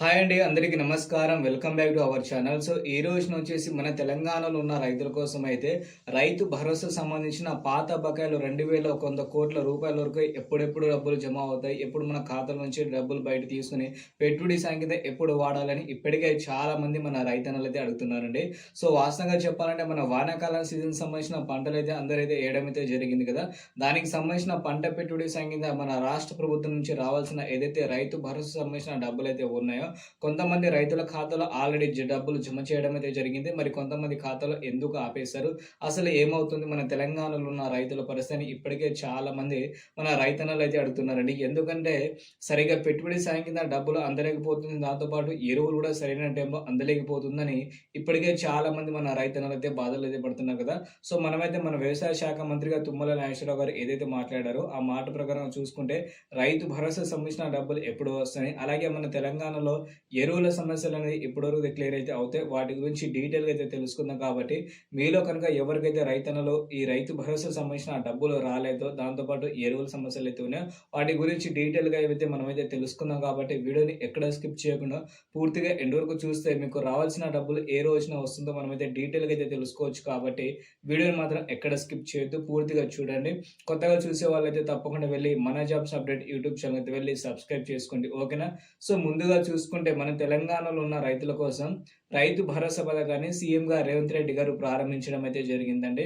Hi అండి అందరికీ నమస్కారం. Welcome back to our channel. So ఈ రోజున వచ్చేసి మన తెలంగాణలో ఉన్న రైతుల కోసం అయితే రైతు భరోసా సంబంధించిన పాత బకాయిలు రెండు వేల కొంత కోట్ల రూపాయల వరకు ఎప్పుడెప్పుడు డబ్బులు జమ అవుతాయి ఎప్పుడు మన ఖాతాల నుంచి డబ్బులు బయట తీసుకుని పెట్టుబడి సంఖ్యత ఎప్పుడు వాడాలని ఇప్పటికే చాలా మంది మన రైతన్నలు అయితే అడుగుతున్నారండి. సో వాస్తవంగా చెప్పాలంటే మన వానాకాలం సీజన్ సంబంధించిన పంటలు అయితే అందరైతే వేయడం అయితే జరిగింది కదా. దానికి సంబంధించిన పంట పెట్టుబడి సంఖ్యత మన రాష్ట్ర ప్రభుత్వం నుంచి రావాల్సిన ఏదైతే రైతు భరోసా సంబంధించిన డబ్బులు అయితే ఉన్నాయో కొంతమంది రైతుల ఖాతాలో ఆల్రెడీ డబ్బులు జమ చేయడం అయితే జరిగింది. మరి కొంతమంది ఖాతాలో ఎందుకు ఆపేశారు? అసలు ఏమవుతుంది? మన తెలంగాణలో ఉన్న రైతుల పరిస్థితిని ఇప్పటికే చాలా మంది మన రైతన్నలు అయితే అడుగుతున్నారండి. ఎందుకంటే సరిగా పెట్టుబడి సాయం కింద డబ్బులు అందలేకపోతుంది. దాంతోపాటు ఎరువులు కూడా సరైన టైంలో అందలేకపోతుందని ఇప్పటికే చాలా మంది మన రైతన్నలు అయితే బాధలు అయితే పడుతున్నారు కదా. సో మనమైతే మన వ్యవసాయ శాఖ మంత్రిగా తుమ్మల నాగేశ్వరరావు గారు ఏదైతే మాట్లాడారో ఆ మాట ప్రకారం చూసుకుంటే రైతు భరోసా సంబంధించిన డబ్బులు ఎప్పుడు వస్తాయి. అలాగే మన తెలంగాణలో ఎరువుల సమస్యలు అనేది ఇప్పటివరకు క్లియర్ అయితే అవుతాయి. వాటి గురించి డీటెయిల్గా అయితే తెలుసుకుందాం కాబట్టి మీలో కనుక ఎవరికైతే రైతన్నలో ఈ రైతు భరోసా సంబంధించిన డబ్బులు రాలేదో దాంతోపాటు ఎరువుల సమస్యలు అయితే ఉన్నాయో వాటి గురించి డీటెయిల్గా అయితే మనమైతే తెలుసుకుందాం కాబట్టి వీడియోని ఎక్కడ స్కిప్ చేయకుండా పూర్తిగా ఎండ్ వరకు చూస్తే మీకు రావాల్సిన డబ్బులు ఏ రోజున వస్తుందో మనమైతే డీటెయిల్గా అయితే తెలుసుకోవచ్చు కాబట్టి వీడియోని మాత్రం ఎక్కడ స్కిప్ చేయొద్దు. పూర్తిగా చూడండి. కొత్తగా చూసే వాళ్ళైతే తప్పకుండా వెళ్ళి మన జాబ్స్ అప్డేట్ యూట్యూబ్ ఛానల్ అయితే వెళ్ళి సబ్స్క్రైబ్ చేసుకోండి. ఓకేనా? సో ముందుగా చూసుకుంటే మన తెలంగాణలో ఉన్న రైతుల కోసం రైతు భరోసా పథకాన్ని సీఎం రేవంత్ రెడ్డి గారు ప్రారంభించడం అయితే జరిగిందండి.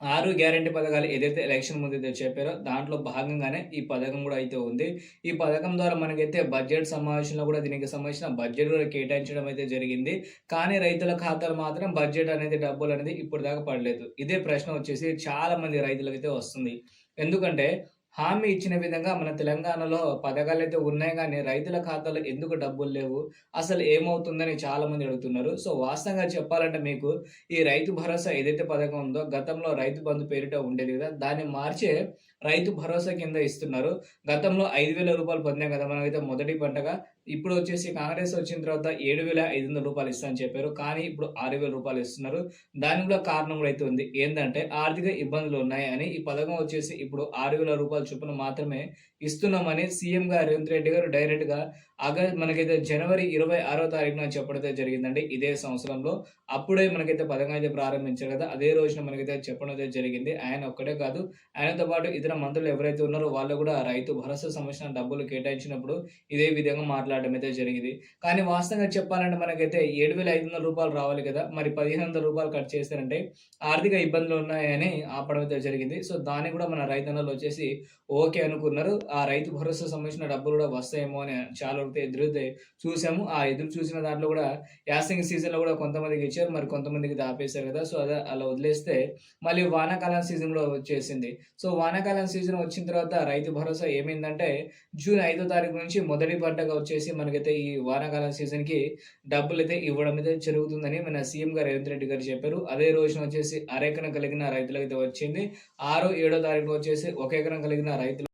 ఆరు గ్యారంటీ పథకాలు ఏదైతే ఎలక్షన్ ముందు అయితే చెప్పారో దాంట్లో భాగంగానే ఈ పథకం కూడా అయితే ఉంది. ఈ పథకం ద్వారా మనకైతే బడ్జెట్ సమావేశంలో కూడా దీనికి సంబంధించిన బడ్జెట్ కూడా కేటాయించడం అయితే జరిగింది. కానీ రైతుల ఖాతాలు మాత్రం బడ్జెట్ అనేది డబ్బులు అనేది ఇప్పుడు దాకా పడలేదు. ఇదే ప్రశ్న వచ్చేసి చాలా మంది రైతులకైతే వస్తుంది. ఎందుకంటే హామీ ఇచ్చిన విధంగా మన తెలంగాణలో పథకాలు అయితే ఉన్నాయి కానీ రైతుల ఖాతాలో ఎందుకు డబ్బులు లేవు? అసలు ఏమవుతుందని చాలా మంది అడుగుతున్నారు. సో వాస్తవంగా చెప్పాలంటే మీకు ఈ రైతు భరోసా ఏదైతే పథకం ఉందో గతంలో రైతు బంధు పేరిట ఉండేది కదా దాన్ని మార్చే రైతు భరోసా కింద ఇస్తున్నారు. గతంలో ఐదు వేల రూపాయలు పొందాం కదా మనమైతే మొదటి పంటగా. ఇప్పుడు వచ్చేసి కాంగ్రెస్ వచ్చిన తర్వాత ఏడు వేల ఐదు వందల రూపాయలు ఇస్తామని చెప్పారు. కానీ ఇప్పుడు ఆరు వేల రూపాయలు ఇస్తున్నారు. దానికి కూడా కారణం కూడా అయితే ఉంది. ఏంటంటే ఆర్థిక ఇబ్బందులు ఉన్నాయి అని ఈ పథకం వచ్చేసి ఇప్పుడు ఆరు వేల రూపాయల చొప్పున మాత్రమే ఇస్తున్నామని సీఎం గారు రేవంత్ రెడ్డి గారు డైరెక్ట్గా ఆగస్ట్ మనకైతే జనవరి ఇరవై ఆరో తారీఖున చెప్పడం అయితే జరిగిందండి ఇదే సంవత్సరంలో. అప్పుడే మనకైతే పథకం అయితే ప్రారంభించారు కదా అదే రోజున మనకైతే చెప్పడం అయితే జరిగింది. ఆయన ఒక్కడే కాదు ఆయనతో పాటు ఇతర మంత్రులు ఎవరైతే ఉన్నారో వాళ్ళు కూడా రైతు భరోసా సంబంధించిన డబ్బులు కేటాయించినప్పుడు ఇదే విధంగా మాట్లాడడం అయితే జరిగింది. కానీ వాస్తవంగా చెప్పాలంటే మనకైతే ఏడు వేల ఐదు వందల రూపాయలు రావాలి కదా. మరి పదిహేను వందల రూపాయలు కట్ చేస్తారంటే ఆర్థిక ఇబ్బందులు ఉన్నాయని ఆపడం అయితే జరిగింది. సో దాన్ని కూడా మన రైతన్నలు వచ్చేసి ఓకే అనుకున్నారు. ఆ రైతు భరోసా సంబంధించిన డబ్బులు కూడా వస్తాయేమో అని చాలా వరకు ఎదురు చూసాము. ఆ ఎదురు చూసిన దాంట్లో కూడా యాసింగ్ సీజన్లో కూడా కొంతమందికి ఇచ్చారు. మరి కొంతమందికి దాపేశారు కదా. సో అదే అలా వదిలేస్తే మళ్ళీ వానాకాలం సీజన్లో వచ్చేసింది. సో వానాకాలం సీజన్ వచ్చిన తర్వాత రైతు భరోసా ఏమైందంటే జూన్ ఐదో తారీఖు నుంచి మొదటి పంటగా వచ్చేసి మనకైతే ఈ వానాకాలం సీజన్కి డబ్బులు అయితే ఇవ్వడం అయితే జరుగుతుందని మన సీఎం గారు రేవంత్ రెడ్డి గారు చెప్పారు. అదే రోజున వచ్చేసి అరెకరం కలిగిన రైతులకైతే వచ్చింది. ఆరో ఏడో తారీఖు వచ్చేసి ఒక ఎకరం కలిగిన రైతులు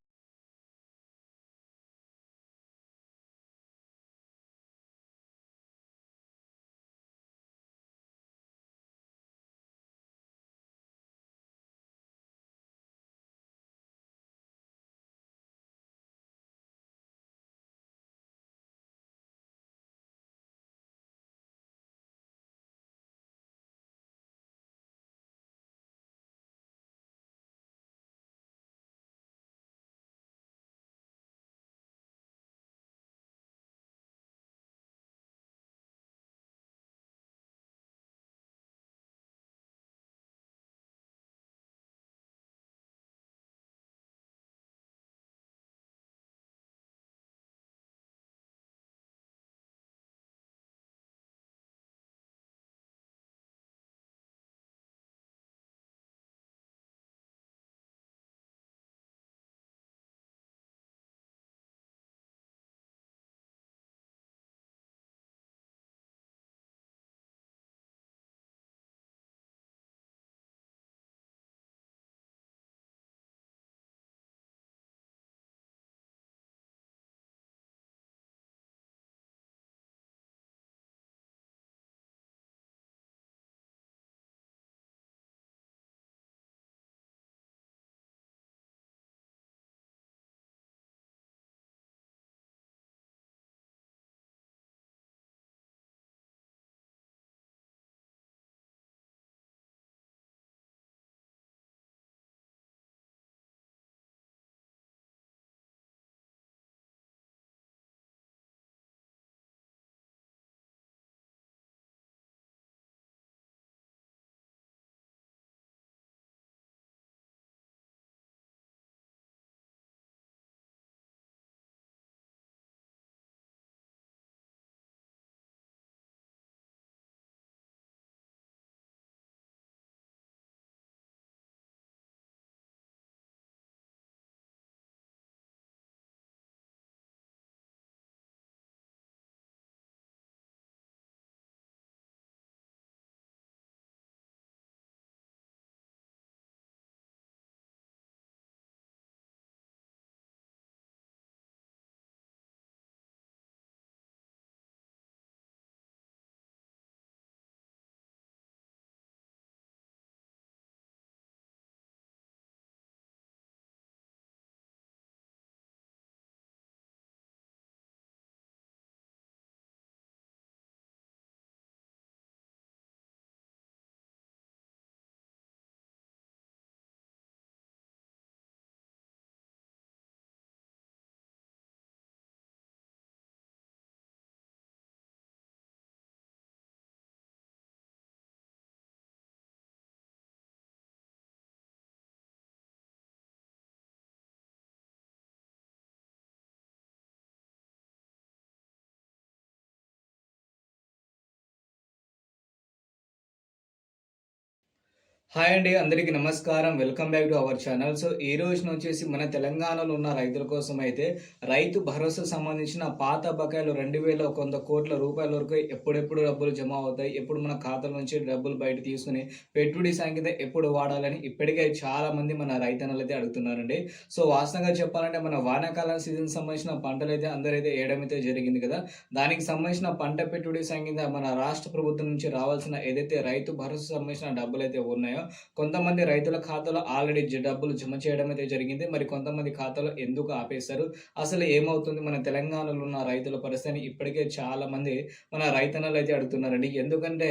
హాయ్ అండి అందరికీ నమస్కారం. Welcome back to our channel so ఈ రోజున వచ్చేసి మన తెలంగాణలో ఉన్న రైతుల కోసం అయితే రైతు భరోసా సంబంధించిన పాత బకాయిలు రెండు వేల కొంత కోట్ల రూపాయల వరకు ఎప్పుడెప్పుడు డబ్బులు జమ అవుతాయి ఎప్పుడు మన ఖాతాల నుంచి డబ్బులు బయట తీసుకుని పెట్టుబడి సంఖ్యత ఎప్పుడు వాడాలని ఇప్పటికే చాలా మంది మన రైతన్నలు అయితే అడుగుతున్నారండి. సో వాస్తవంగా చెప్పాలంటే మన వానాకాలం సీజన్ సంబంధించిన పంటలు అయితే అందరైతే వేయడం అయితే జరిగింది కదా దానికి సంబంధించిన పంట పెట్టుబడి సంఖ్యత మన రాష్ట్ర ప్రభుత్వం నుంచి రావాల్సిన ఏదైతే రైతు భరోసా సంబంధించిన డబ్బులు అయితే ఉన్నాయో కొంతమంది రైతుల ఖాతాలో ఆల్రెడీ డబ్బులు జమ చేయడం అయితే జరిగింది. మరి కొంతమంది ఖాతాలో ఎందుకు ఆపేశారు? అసలు ఏమవుతుంది? మన తెలంగాణలో ఉన్న రైతుల పరిస్థితిని ఇప్పటికే చాలా మంది మన రైతన్నలు అయితే అడుగుతున్నారండి. ఎందుకంటే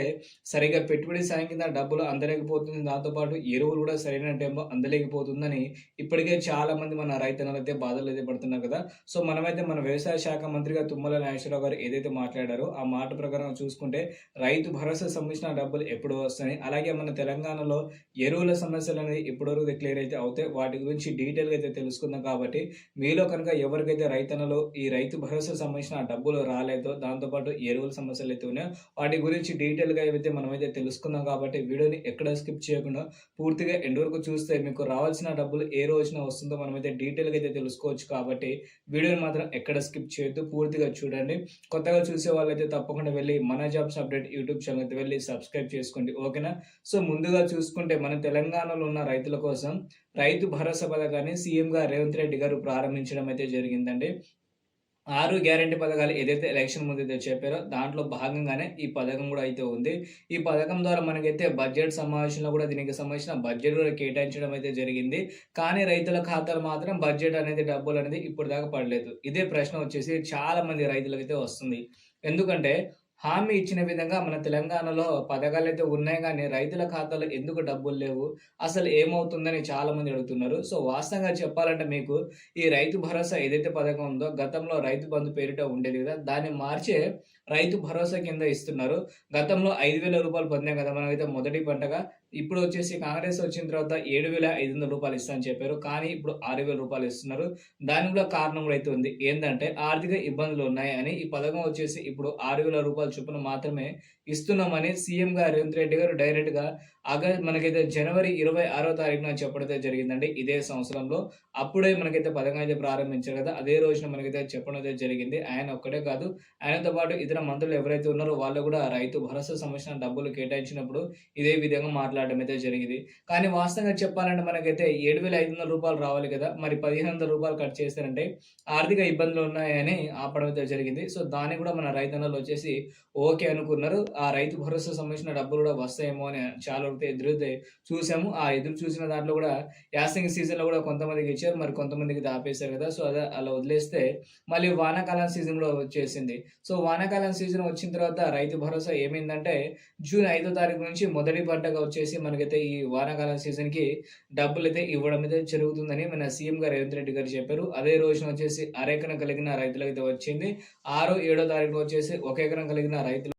సరిగా పెట్టుబడి సాయం కింద డబ్బులు అందలేకపోతుంది. దాంతోపాటు ఎరువులు కూడా సరైన టైంలో అందలేకపోతుందని ఇప్పటికే చాలా మంది మన రైతన్నలు అయితే బాధలు అయితే పడుతున్నారు కదా. సో మనమైతే మన వ్యవసాయ శాఖ మంత్రిగా తుమ్మల నాగేశ్వరరావు గారు ఏదైతే మాట్లాడారో ఆ మాట ప్రకారం చూసుకుంటే రైతు భరోసా సంబంధించిన డబ్బులు ఎప్పుడు వస్తాయి. అలాగే మన తెలంగాణలో ఎరువుల సమస్యలు అనేది ఇప్పటివరకు క్లియర్ అయితే అవుతాయి వాటి గురించి డీటెయిల్గా అయితే తెలుసుకుందాం కాబట్టి మీలో కనుక ఎవరికైతే రైతన్నలో ఈ రైతు భరోసా సంబంధించిన డబ్బులు రాలేదో దాంతోపాటు ఎరువుల సమస్యలు అయితే ఉన్నాయో వాటి గురించి డీటెయిల్గా అయితే మనమైతే తెలుసుకుందాం కాబట్టి వీడియోని ఎక్కడ స్కిప్ చేయకుండా పూర్తిగా ఎండ్ వరకు చూస్తే మీకు రావాల్సిన డబ్బులు ఏ రోజున వస్తుందో మనమైతే డీటెయిల్గా అయితే తెలుసుకోవచ్చు కాబట్టి వీడియోని మాత్రం ఎక్కడ స్కిప్ చేయొద్దు పూర్తిగా చూడండి. కొత్తగా చూసే వాళ్ళైతే తప్పకుండా వెళ్ళి మన జాబ్స్ అప్డేట్ యూట్యూబ్ ఛానల్ అయితే వెళ్ళి సబ్స్క్రైబ్ చేసుకోండి ఓకేనా? సో ముందుగా చూసుకుంటే మన తెలంగాణలో ఉన్న రైతుల కోసం రైతు భరోసా పథకాన్ని సీఎంగా రేవంత్ రెడ్డి గారు ప్రారంభించడం అయితే జరిగిందండి. ఆరు గ్యారంటీ పథకాలు ఏదైతే ఎలక్షన్ ముందు అయితే చెప్పారో దాంట్లో భాగంగానే ఈ పథకం కూడా అయితే ఉంది. ఈ పథకం ద్వారా మనకైతే బడ్జెట్ సమావేశంలో కూడా దీనికి సంబంధించిన బడ్జెట్ కూడా కేటాయించడం అయితే జరిగింది. కానీ రైతుల ఖాతాలు మాత్రం బడ్జెట్ అనేది డబ్బులు అనేది ఇప్పుడు దాకా పడలేదు. ఇదే ప్రశ్న వచ్చేసి చాలా మంది రైతులకైతే వస్తుంది. ఎందుకంటే హామీ ఇచ్చిన విధంగా మన తెలంగాణలో పథకాలు అయితే ఉన్నాయి కానీ రైతుల ఖాతాలో ఎందుకు డబ్బులు లేవు? అసలు ఏమవుతుందని చాలా మంది అడుగుతున్నారు. సో వాస్తవంగా చెప్పాలంటే మీకు ఈ రైతు భరోసా ఏదైతే పథకం ఉందో గతంలో రైతు బంధు పేరిట ఉండేది కదా దాన్ని మార్చే రైతు భరోసా కింద ఇస్తున్నారు. గతంలో ఐదు వేల రూపాయలు పొందాం కదా మనమైతే మొదటి పంటగా. ఇప్పుడు వచ్చేసి కాంగ్రెస్ వచ్చిన తర్వాత ఏడు వేల ఐదు వందల రూపాయలు ఇస్తానని చెప్పారు. కానీ ఇప్పుడు ఆరు వేల రూపాయలు ఇస్తున్నారు. దానికి కూడా కారణం కూడా అయితే ఉంది. ఏంటంటే ఆర్థిక ఇబ్బందులు ఉన్నాయి అని ఈ పథకం వచ్చేసి ఇప్పుడు ఆరు వేల రూపాయల చొప్పున మాత్రమే ఇస్తున్నామని సీఎం గారు రేవంత్ రెడ్డి గారు డైరెక్ట్గా ఆగస్ట్ మనకైతే జనవరి ఇరవై ఆరో తారీఖున చెప్పడం జరిగిందండి. ఇదే సంవత్సరంలో. అప్పుడే మనకైతే పథకం అయితే ప్రారంభించారు కదా అదే రోజున మనకైతే చెప్పడం అయితే జరిగింది. ఆయన ఒక్కడే కాదు ఆయనతో పాటు ఇతర మంత్రులు ఎవరైతే ఉన్నారో వాళ్ళు కూడా రైతు భరోసా సంబంధించిన డబ్బులు కేటాయించినప్పుడు ఇదే విధంగా మాట్లాడడం అయితే జరిగింది. కానీ వాస్తవంగా చెప్పాలంటే మనకైతే ఏడు వేల ఐదు వందల రూపాయలు రావాలి కదా మరి పదిహేను వందల రూపాయలు కట్ చేస్తారంటే ఆర్థిక ఇబ్బందులు ఉన్నాయని ఆపడం అయితే జరిగింది. సో దాన్ని కూడా మన రైతన్నలు వచ్చేసి ఓకే అనుకున్నారు. ఆ రైతు భరోసా సంబంధించిన డబ్బులు కూడా వస్తాయేమో అని చాలా వరకు ఎదురైతే చూసాము. ఆ ఎదురు చూసిన దాంట్లో కూడా యాసింగ్ సీజన్లో కూడా కొంతమందికి ఇచ్చారు. మరి కొంతమందికి ఆపేశారు కదా. సో అదే అలా వదిలేస్తే మళ్ళీ వానాకాలం సీజన్ కూడా వచ్చేసింది. సో వానాకాలం సీజన్ వచ్చిన తర్వాత రైతు భరోసా ఏమైందంటే జూన్ ఐదో తారీఖు నుంచి మొదటి పంటగా వచ్చేసి మనకైతే ఈ వానాకాలం సీజన్కి డబ్బులు అయితే ఇవ్వడం అయితే జరుగుతుందని మన సీఎం గారు రేవంత్ రెడ్డి గారు చెప్పారు. అదే రోజున వచ్చేసి అరెకరం కలిగిన రైతులకైతే వచ్చింది. ఆరో ఏడో తారీఖు వచ్చేసి ఒక ఎకరం కలిగిన రైతులు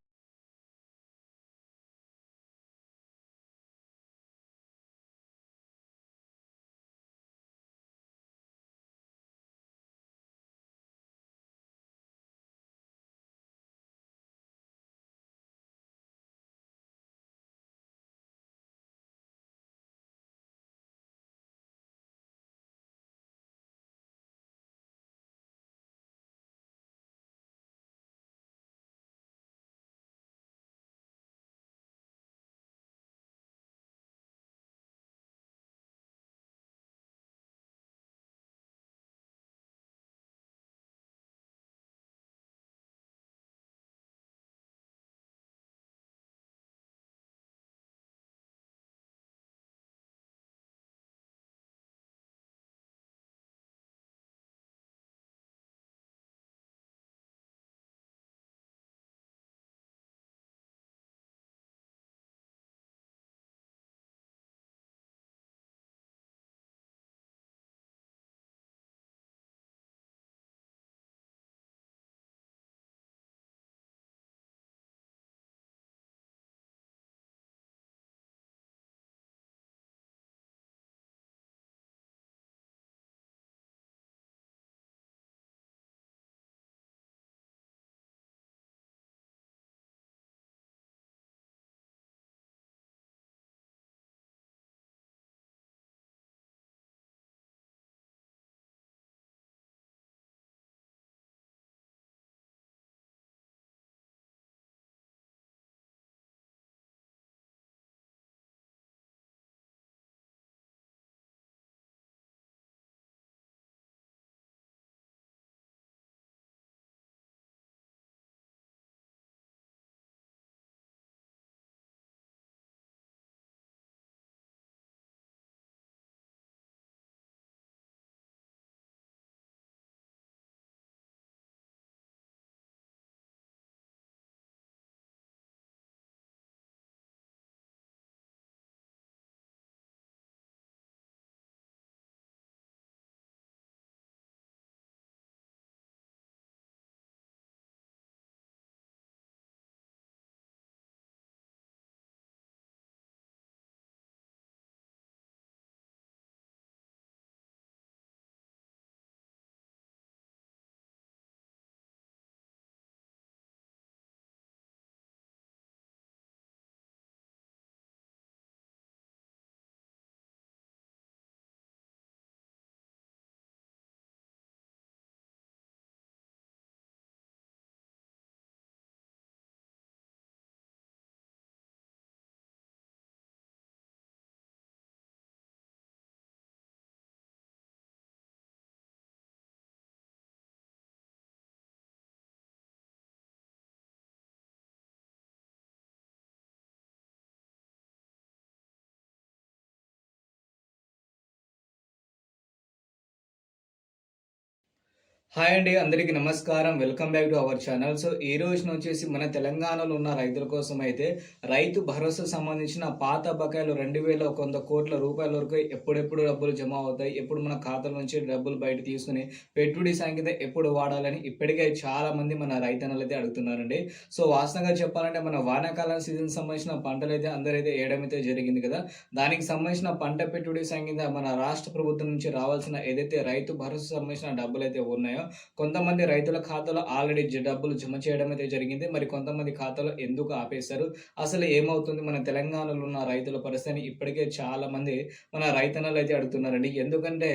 హాయ్ అండి అందరికీ నమస్కారం. Welcome back to our channel so ఈ రోజున వచ్చేసి మన తెలంగాణలో ఉన్న రైతుల కోసం అయితే రైతు భరోసా సంబంధించిన పాత బకాయిలు రెండు వేల వంద కోట్ల రూపాయల వరకు ఎప్పుడెప్పుడు డబ్బులు జమ అవుతాయి ఎప్పుడు మన ఖాతాల నుంచి డబ్బులు బయట తీసుకుని పెట్టుబడి సంఖ్య ఎప్పుడు వాడాలని ఇప్పటికే చాలా మంది మన రైతన్నలు అయితే అడుగుతున్నారండి. సో వాస్తవంగా చెప్పాలంటే మన వానాకాలం సీజన్ సంబంధించిన పంటలు అయితే అందరైతే వేయడం అయితే జరిగింది కదా. దానికి సంబంధించిన పంట పెట్టుబడి సంఖ్య మన రాష్ట్ర ప్రభుత్వం నుంచి రావాల్సిన ఏదైతే రైతు భరోసా సంబంధించిన డబ్బులు అయితే ఉన్నాయో కొంతమంది రైతుల ఖాతాలో ఆల్రెడీ డబ్బులు జమ చేయడం అయితే జరిగింది. మరి కొంతమంది ఖాతాలో ఎందుకు ఆపేశారు? అసలు ఏమవుతుంది? మన తెలంగాణలో ఉన్న రైతుల పరిస్థితిని ఇప్పటికే చాలా మంది మన రైతన్నలు అయితే అడుగుతున్నారండి. ఎందుకంటే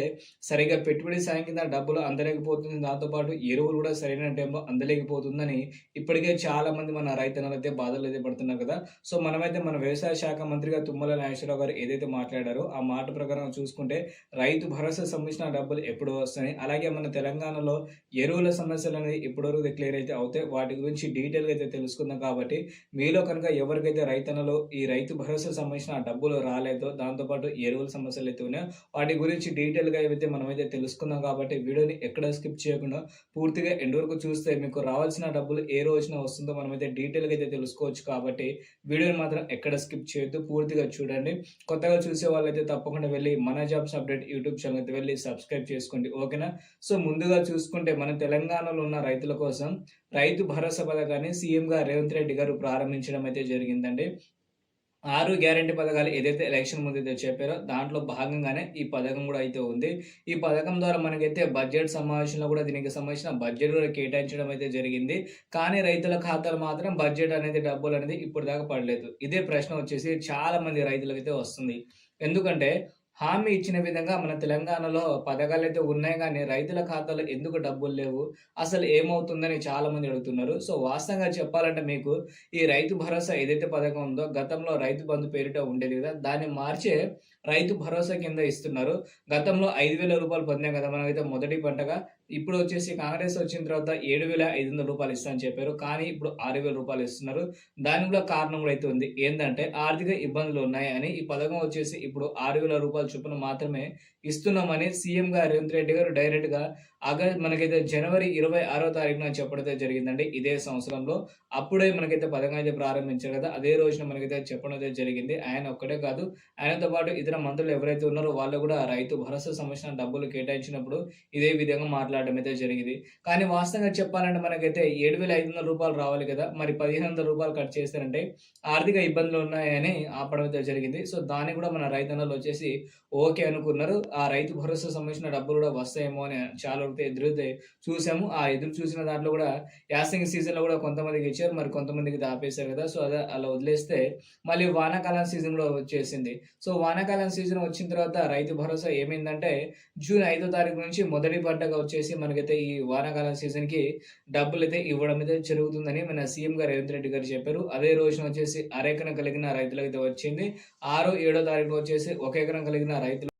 సరిగా పెట్టుబడి సాయం కింద డబ్బులు అందలేకపోతుంది. దాంతోపాటు ఎరువులు కూడా సరైన టైంలో అందలేకపోతుందని ఇప్పటికే చాలా మంది మన రైతన్నలు అయితే బాధలు అయితే పడుతున్నారు కదా. సో మనమైతే మన వ్యవసాయ శాఖ మంత్రిగా తుమ్మల నాగేశ్వరరావు గారు ఏదైతే మాట్లాడారో ఆ మాట ప్రకారం చూసుకుంటే రైతు భరోసా సంబంధించిన డబ్బులు ఎప్పుడు వస్తాయి. అలాగే మన తెలంగాణలో ఎరువుల సమస్యలు అనేది ఇప్పటివరకు క్లియర్ అయితే అవుతాయి వాటి గురించి డీటెయిల్గా అయితే తెలుసుకుందాం కాబట్టి మీలో కనుక ఎవరికైతే రైతన్నలో ఈ రైతు భరోసా సంబంధించిన డబ్బులు రాలేదో దాంతోపాటు ఎరువుల సమస్యలు అయితే ఉన్నాయో వాటి గురించి డీటెయిల్గా అయితే మనమైతే తెలుసుకుందాం కాబట్టి వీడియోని ఎక్కడ స్కిప్ చేయకుండా పూర్తిగా ఎండ్ వరకు చూస్తే మీకు రావాల్సిన డబ్బులు ఏ రోజున వస్తుందో మనమైతే డీటెయిల్గా అయితే తెలుసుకోవచ్చు కాబట్టి వీడియోని మాత్రం ఎక్కడ స్కిప్ చేయొద్దు పూర్తిగా చూడండి. కొత్తగా చూసే వాళ్ళైతే తప్పకుండా వెళ్ళి మన జాబ్స్ అప్డేట్ యూట్యూబ్ ఛానల్ అయితే వెళ్ళి సబ్స్క్రైబ్ చేసుకోండి ఓకేనా? సో ముందుగా చూసుకుంటే మన తెలంగాణలో ఉన్న రైతుల కోసం రైతు భరోసా పథకాన్ని సీఎంగా రేవంత్ రెడ్డి గారు ప్రారంభించడం అయితే జరిగిందండి. ఆరు గ్యారంటీ పథకాలు ఏదైతే ఎలక్షన్ ముందు అయితే చెప్పారో దాంట్లో భాగంగానే ఈ పథకం కూడా అయితే ఉంది. ఈ పథకం ద్వారా మనకైతే బడ్జెట్ సమావేశంలో కూడా దీనికి సంబంధించిన బడ్జెట్ కూడా కేటాయించడం అయితే జరిగింది. కానీ రైతుల ఖాతాలు మాత్రం బడ్జెట్ అనేది డబ్బులు అనేది ఇప్పుడు దాకా పడలేదు. ఇదే ప్రశ్న వచ్చేసి చాలా మంది రైతులకైతే వస్తుంది. ఎందుకంటే హామీ ఇచ్చిన విధంగా మన తెలంగాణలో పథకాలు అయితే ఉన్నాయి కానీ రైతుల ఖాతాలో ఎందుకు డబ్బులు లేవు? అసలు ఏమవుతుందని చాలా మంది అడుగుతున్నారు. సో వాస్తవంగా చెప్పాలంటే మీకు ఈ రైతు భరోసా ఏదైతే పథకం ఉందో గతంలో రైతు బంధు పేరిట ఉండేది కదా దాన్ని మార్చే రైతు భరోసా కింద ఇస్తున్నారు. గతంలో ఐదు వేల రూపాయలు పొందాం కదా మనమైతే మొదటి పంటగా. ఇప్పుడు వచ్చేసి కాంగ్రెస్ వచ్చిన తర్వాత ఏడు వేల ఐదు వందల రూపాయలు ఇస్తామని చెప్పారు. కానీ ఇప్పుడు ఆరు వేల రూపాయలు ఇస్తున్నారు. దానికి కూడా కారణం కూడా అయితే ఉంది. ఏంటంటే ఆర్థిక ఇబ్బందులు ఉన్నాయి అని ఈ పథకం వచ్చేసి ఇప్పుడు ఆరు వేల రూపాయల చొప్పున మాత్రమే ఇస్తున్నామని సీఎం గారు రేవంత్ రెడ్డి గారు డైరెక్ట్గా ఆగస్ట్ మనకైతే జనవరి ఇరవై ఆరో తారీఖున చెప్పడం అయితే జరిగిందండి. ఇదే సంవత్సరంలో అప్పుడే మనకైతే పథకం అయితే ప్రారంభించారు కదా అదే రోజున మనకైతే చెప్పడం అయితే జరిగింది. ఆయన ఒక్కడే కాదు ఆయనతో పాటు ఇతర మంత్రులు ఎవరైతే ఉన్నారో వాళ్ళు కూడా రైతు భరోసా సంబంధించిన డబ్బులు కేటాయించినప్పుడు ఇదే విధంగా మాట్లాడడం అయితే జరిగింది. కానీ వాస్తవంగా చెప్పాలంటే మనకైతే ఏడు వేల ఐదు వందల రూపాయలు రావాలి కదా మరి పదిహేను వందల రూపాయలు కట్ చేస్తారంటే ఆర్థిక ఇబ్బందులు ఉన్నాయని ఆపడం అయితే జరిగింది. సో దాన్ని కూడా మన రైతన్నలు వచ్చేసి ఓకే అనుకున్నారు. ఆ రైతు భరోసా సంబంధించిన డబ్బులు కూడా వస్తాయేమో అని చాలా వరకు ఎదురైతే చూసాము. ఆ ఎదురు చూసిన దాంట్లో కూడా యాసంగి సీజన్లో కూడా కొంతమందికి ఇచ్చారు మరి కొంతమందికి దాపేశారు కదా. సో అదే అలా వదిలేస్తే మళ్ళీ వానాకాలం సీజన్లో వచ్చేసింది. సో వానాకాలం సీజన్ వచ్చిన తర్వాత రైతు భరోసా ఏమైందంటే జూన్ ఐదో తారీఖు నుంచి మొదటి పంటగా వచ్చేసి మనకైతే ఈ వానాకాలం సీజన్కి డబ్బులు అయితే ఇవ్వడం అయితే జరుగుతుందని మన సీఎం గారు రేవంత్ రెడ్డి గారు చెప్పారు. అదే రోజున వచ్చేసి అరెకరం కలిగిన రైతులకైతే వచ్చింది. ఆరో ఏడో తారీఖు వచ్చేసి ఒక ఎకరం కలిగిన రైతులు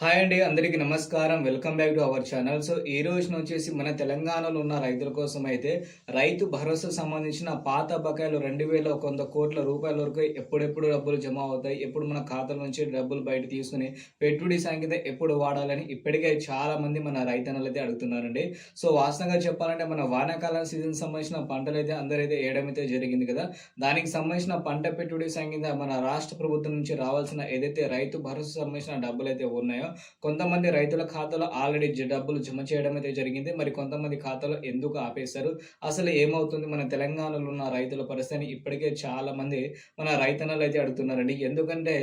హాయ్ అండి అందరికీ నమస్కారం. Welcome back to our channel so ఈ రోజున వచ్చేసి మన తెలంగాణలో ఉన్న రైతుల కోసం అయితే రైతు భరోసా సంబంధించిన పాత బకాయిలు రెండు వేల వంద కోట్ల రూపాయల వరకు ఎప్పుడెప్పుడు డబ్బులు జమ అవుతాయి ఎప్పుడు మన ఖాతాల నుంచి డబ్బులు బయట తీసుకుని పెట్టుబడి సంఖ్య ఎప్పుడు వాడాలని ఇప్పటికే చాలా మంది మన రైతన్నలు అయితే అడుగుతున్నారండి. సో వాస్తవంగా చెప్పాలంటే మన వానాకాలం సీజన్ సంబంధించిన పంటలు అయితే అందరైతే వేయడం అయితే జరిగింది కదా. దానికి సంబంధించిన పంట పెట్టుబడి సంఖ్య మన రాష్ట్ర ప్రభుత్వం నుంచి రావాల్సిన ఏదైతే రైతు భరోసా సంబంధించిన డబ్బులు అయితే ఉన్నాయో కొంతమంది రైతుల ఖాతాలో ఆల్రెడీ డబ్బులు జమ చేయడం అయితే జరిగింది. మరి కొంతమంది ఖాతాలో ఎందుకు ఆపేశారు? అసలు ఏమవుతుంది? మన తెలంగాణలో ఉన్న రైతుల పరిస్థితిని ఇప్పటికే చాలా మంది మన రైతన్నలు అయితే అడుగుతున్నారండి. ఎందుకంటే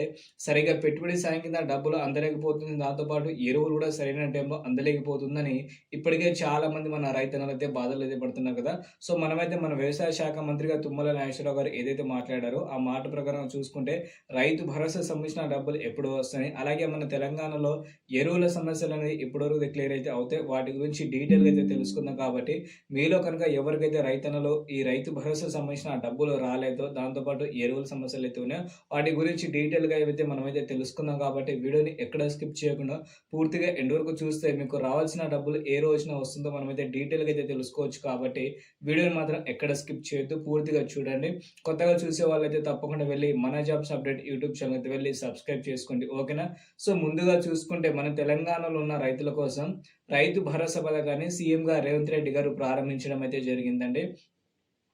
సరిగా పెట్టుబడి సాయం కింద డబ్బులు అందలేకపోతుంది. దాంతోపాటు ఎరువులు కూడా సరైన టైంలో అందలేకపోతుందని ఇప్పటికే చాలా మంది మన రైతన్నలు అయితే బాధలు అయితే పడుతున్నారు కదా. సో మనమైతే మన వ్యవసాయ శాఖ మంత్రిగా తుమ్మల నాగేశ్వరరావు గారు ఏదైతే మాట్లాడారో ఆ మాట ప్రకారం చూసుకుంటే రైతు భరోసా సంబంధించిన డబ్బులు ఎప్పుడు వస్తాయి. అలాగే మన తెలంగాణలో ఎరువుల సమస్యలు అనేది ఇప్పటివరకు క్లియర్ అయితే అవుతాయి వాటి గురించి డీటెయిల్గా అయితే తెలుసుకుందాం కాబట్టి మీలో కనుక ఎవరికైతే రైతన్నలో ఈ రైతు భరోసా సంబంధించిన డబ్బులు రాలేదో దాంతోపాటు ఎరువుల సమస్యలు అయితే ఉన్నాయో వాటి గురించి డీటెయిల్గా అయితే మనమైతే తెలుసుకుందాం కాబట్టి వీడియోని ఎక్కడ స్కిప్ చేయకుండా పూర్తిగా ఎండ్ వరకు చూస్తే మీకు రావాల్సిన డబ్బులు ఏ రోజున వస్తుందో మనమైతే డీటెయిల్గా అయితే తెలుసుకోవచ్చు కాబట్టి వీడియోని మాత్రం ఎక్కడ స్కిప్ చేయొద్దు పూర్తిగా చూడండి. కొత్తగా చూసే వాళ్ళైతే తప్పకుండా వెళ్ళి మన జాబ్స్ అప్డేట్ యూట్యూబ్ ఛానల్ అయితే వెళ్ళి సబ్స్క్రైబ్ చేసుకోండి ఓకేనా? సో ముందుగా చూసుకుంటే మన తెలంగాణలో ఉన్న రైతుల కోసం రైతు భరోసా పథకాన్ని సీఎం గారు రేవంత్ రెడ్డి గారు ప్రారంభించడం అయితే జరిగిందండి.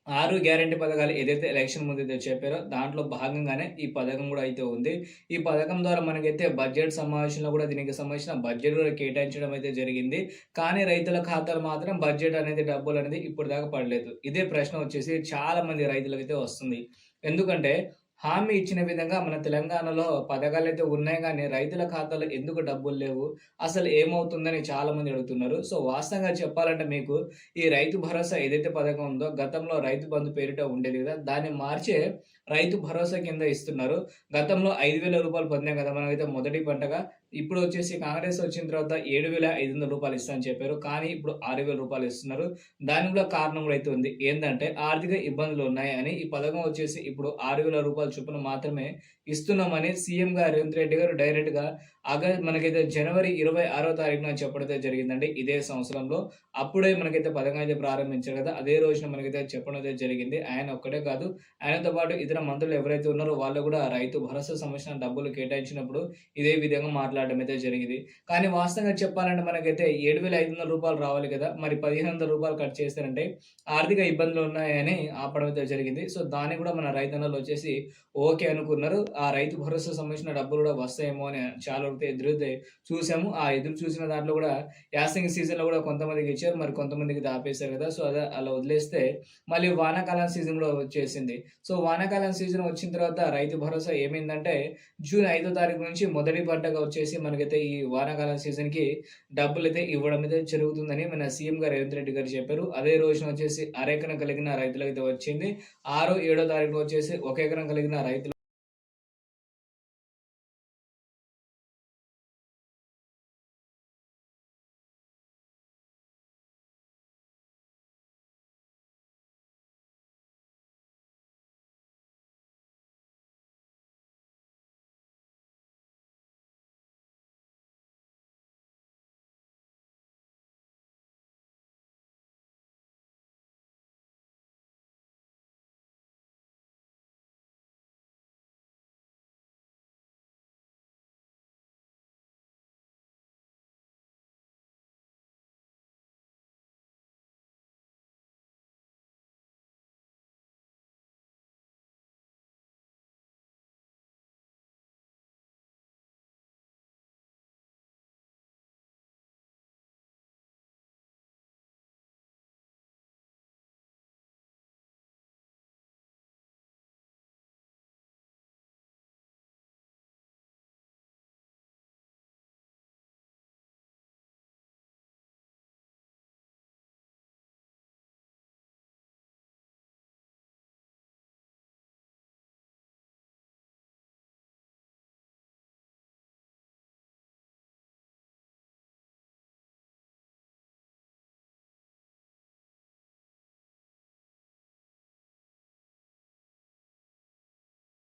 ఆరు గ్యారంటీ పథకాలు ఏదైతే ఎలక్షన్ ముందు అయితే చెప్పారో దాంట్లో భాగంగానే ఈ పథకం కూడా అయితే ఉంది. ఈ పథకం ద్వారా మనకైతే బడ్జెట్ సమావేశంలో కూడా దీనికి సంబంధించిన బడ్జెట్ కూడా కేటాయించడం అయితే జరిగింది. కానీ రైతుల ఖాతాలు మాత్రం బడ్జెట్ అనేది డబ్బులు అనేది ఇప్పుడు దాకా పడలేదు. ఇదే ప్రశ్న వచ్చేసి చాలా మంది రైతులకైతే వస్తుంది. ఎందుకంటే హామీ ఇచ్చిన విధంగా మన తెలంగాణలో పథకాలు అయితే ఉన్నాయి కానీ రైతుల ఖాతాలో ఎందుకు డబ్బులు లేవు? అసలు ఏమవుతుందని చాలా మంది అడుగుతున్నారు. సో వాస్తవంగా చెప్పాలంటే మీకు ఈ రైతు భరోసా ఏదైతే పథకం ఉందో గతంలో రైతు బంధు పేరిట ఉండేది కదా దాన్ని మార్చే రైతు భరోసా కింద ఇస్తున్నారు. గతంలో ఐదు వేల రూపాయలు పొందాం కదా మనమైతే మొదటి పంటగా. ఇప్పుడు వచ్చేసి కాంగ్రెస్ వచ్చిన తర్వాత ఏడు వేల ఐదు వందల రూపాయలు ఇస్తామని చెప్పారు. కానీ ఇప్పుడు ఆరు వేల రూపాయలు ఇస్తున్నారు. దానికి కూడా కారణం కూడా అయితే ఉంది. ఏంటంటే ఆర్థిక ఇబ్బందులు ఉన్నాయి అని ఈ పథకం వచ్చేసి ఇప్పుడు ఆరు వేల రూపాయల చొప్పున మాత్రమే ఇస్తున్నామని సీఎం గారు రేవంత్ రెడ్డి గారు డైరెక్ట్గా ఆగస్ట్ మనకైతే జనవరి ఇరవై ఆరో తారీఖున చెప్పడం అయితే జరిగిందండి. ఇదే సంవత్సరంలో. అప్పుడే మనకైతే పథకం అయితే ప్రారంభించారు కదా అదే రోజున మనకైతే చెప్పడం అయితే జరిగింది. ఆయన ఒక్కడే కాదు ఆయనతో పాటు ఇతర మంత్రులు ఎవరైతే ఉన్నారో వాళ్ళు కూడా రైతు భరోసా సంబంధించిన డబ్బులు కేటాయించినప్పుడు ఇదే విధంగా మాట్లాడడం అయితే జరిగింది. కానీ వాస్తవంగా చెప్పాలంటే మనకైతే ఏడు వేల ఐదు వందల రూపాయలు రావాలి కదా మరి పదిహేను వందల రూపాయలు కట్ చేస్తారంటే ఆర్థిక ఇబ్బందులు ఉన్నాయని ఆపడం అయితే జరిగింది. సో దాన్ని కూడా మన రైతన్నలు వచ్చేసి ఓకే అనుకున్నారు. ఆ రైతు భరోసా సంబంధించిన డబ్బులు కూడా వస్తాయేమో అని చాలా వరకు ఎదురు చూసాము. ఆ ఎదురు చూసిన దాంట్లో కూడా యాసింగ్ సీజన్లో కూడా కొంతమందికి ఇచ్చారు మరి కొంతమందికి దాపేశారు కదా. సో అదే అలా వదిలేస్తే మళ్ళీ వానాకాలం సీజన్లో వచ్చేసింది. సో వానాకాలం సీజన్ వచ్చిన తర్వాత రైతు భరోసా ఏమైందంటే జూన్ ఐదో తారీఖు నుంచి మొదటి పంటగా వచ్చేసి మనకైతే ఈ వానాకాలం సీజన్కి డబ్బులు అయితే ఇవ్వడం అయితే జరుగుతుందని మన సీఎం గారు రేవంత్ రెడ్డి గారు చెప్పారు. అదే రోజున వచ్చేసి అరెకరం కలిగిన రైతులకైతే వచ్చింది. ఆరో ఏడో తారీఖు వచ్చేసి ఒక ఎకరం కలిగిన రైతులు